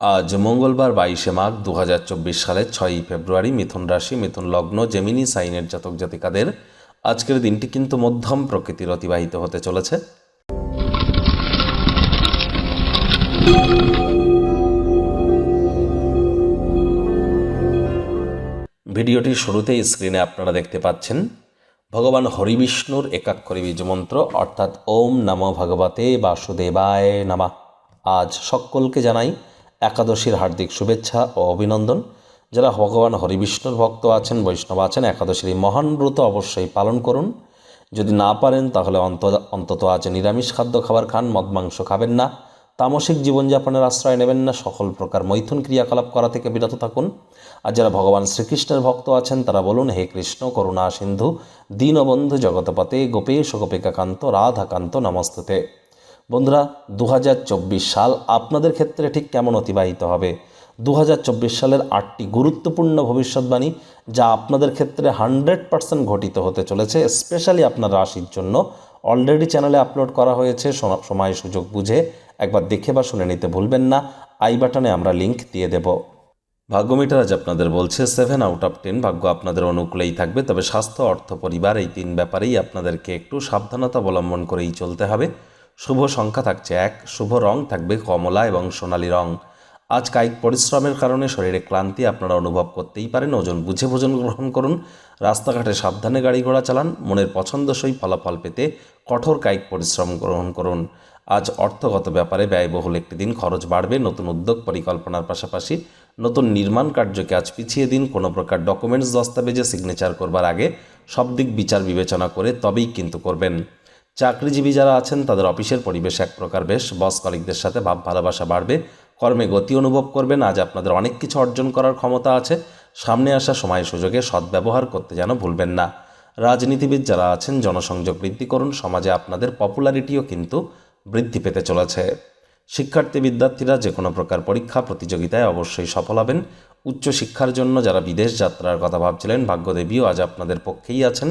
আজ মঙ্গলবার বাইশে মাঘ দু হাজার চব্বিশ সালের ছয়ই ফেব্রুয়ারি মিথুন রাশি, মিথুন লগ্ন, জেমিনি সাইনের জাতক জাতিকাদের আজকের দিনটি কিন্তু মধ্যম প্রকৃতির অতিবাহিত হতে চলেছে। ভিডিওটির শুরুতেই স্ক্রিনে আপনারা দেখতে পাচ্ছেন, ভগবান হরিবিষ্ণুর একাক্ষরী বীজ মন্ত্র অর্থাৎ ওম নম ভগবতে বাসুদেবায় নামা। আজ সকলকে জানাই একাদশীর হার্দিক শুভেচ্ছা ও অভিনন্দন। যারা ভগবান হরিবিষ্ণুর ভক্ত আছেন, বৈষ্ণব আছেন, একাদশীর এই মহান ব্রত অবশ্যই পালন করুন। যদি না পারেন, তাহলে অন্ত, অন্তত আজ নিরামিষ খাদ্য খাবার খান, মদ, মাংস খাবেন না। তামসিক জীবনযাপনের আশ্রয় নেবেন না, সকল প্রকার মৈথুন ক্রিয়াকলাপ করা থেকে বিরত থাকুন। আর যারা ভগবান শ্রীকৃষ্ণের ভক্ত আছেন, তারা বলুন, হে কৃষ্ণ, করুণা সিন্ধু, দীনবন্ধু জগতপতে গোপেশ, গোপিকাকান্ত, রাধাকান্ত, নমস্তুতে। বন্ধুরা দু হাজার চব্বিশ সাল আপনাদের ক্ষেত্রে ঠিক কেমন অতিবাহিত হবে? দু হাজার চব্বিশ সালের আটটি গুরুত্বপূর্ণ ভবিষ্যৎবাণী যা আপনাদের ক্ষেত্রে হান্ড্রেড পার্সেন্ট ঘটিত হতে চলেছে, স্পেশালি আপনার রাশির জন্য। অলরেডি চ্যানেলে আপলোড করা হয়েছে সময় সুযোগ বুঝে একবার দেখে বা শুনে নিতে ভুলবেন না। আই বাটনে আমরা লিংক দিয়ে দেব। ভাগ্যমিটার আজ আপনাদের বলছে সেভেন আউট অফ টেন ভাগ্য আপনাদের অনুকূলেই থাকবে, তবে স্বাস্থ্য, অর্থ, পরিবার এই তিন ব্যাপারেই আপনাদেরকে একটু সাবধানতা অবলম্বন করেই চলতে হবে। শুভ সংখ্যা থাকছে এক, শুভ রং থাকবে কমলা এবং সোনালি রং। আজ কায়িক পরিশ্রমের কারণে শরীরে ক্লান্তি আপনারা অনুভব করতেই পারেন। ওজন বুঝে ভোজন গ্রহণ করুন। রাস্তাঘাটে সাবধানে গাড়ি ঘোড়া চালান। মনের পছন্দসই ফলাফল পেতে কঠোর কায়িক পরিশ্রম গ্রহণ করুন। আজ অর্থগত ব্যাপারে ব্যয়বহুল একটি দিন খরচ বাড়বে। নতুন উদ্যোগ পরিকল্পনার পাশাপাশি নতুন নির্মাণ কার্যকে আজ পিছিয়ে দিন। কোনো প্রকার ডকুমেন্টস দস্তাবেজে সিগনেচার করবার আগে সব দিক বিচার বিবেচনা করে তবেই কিন্তু করবেন। চাকরিজীবী যারা আছেন, তাদের অফিসের পরিবেশ এক প্রকার বেশ। বস কলিকদের সাথে ভাব, ভালোবাসা বাড়বে। কর্মে গতি অনুভব করবেন। আজ আপনাদের অনেক কিছু অর্জন করার ক্ষমতা আছে। সামনে আসা সময় সুযোগে সদ্ব্যবহার করতে যেন ভুলবেন না। রাজনীতিবিদ যারা আছেন, জনসংযোগ বৃদ্ধি করুন। সমাজে আপনাদের পপুলারিটিও কিন্তু বৃদ্ধি পেতে চলেছে। শিক্ষার্থী বিদ্যার্থীরা যে কোনো প্রকার পরীক্ষা, প্রতিযোগিতায় অবশ্যই সফল হবেন। উচ্চশিক্ষার জন্য যারা বিদেশ যাত্রার কথা ভাবছিলেন, ভাগ্যদেবীও আজ আপনাদের পক্ষেই আছেন।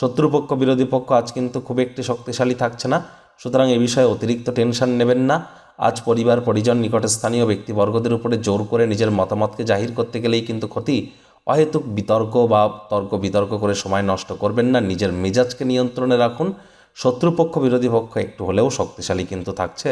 শত্রুপক্ষ, বিরোধী পক্ষ আজ কিন্তু খুব একটি শক্তিশালী থাকছে না। সুতরাং এ বিষয়ে অতিরিক্ত টেনশন নেবেন না। আজ পরিবার, পরিজন, নিকটে স্থানীয় ব্যক্তিবর্গদের উপরে জোর করে নিজের মতামতকে জাহির করতে গেলেই কিন্তু ক্ষতি। অহেতুক বিতর্ক বা তর্ক বিতর্ক করে সময় নষ্ট করবেন না। নিজের মেজাজকে নিয়ন্ত্রণে রাখুন। শত্রুপক্ষ, বিরোধী পক্ষ একটু হলেও শক্তিশালী কিন্তু থাকছে।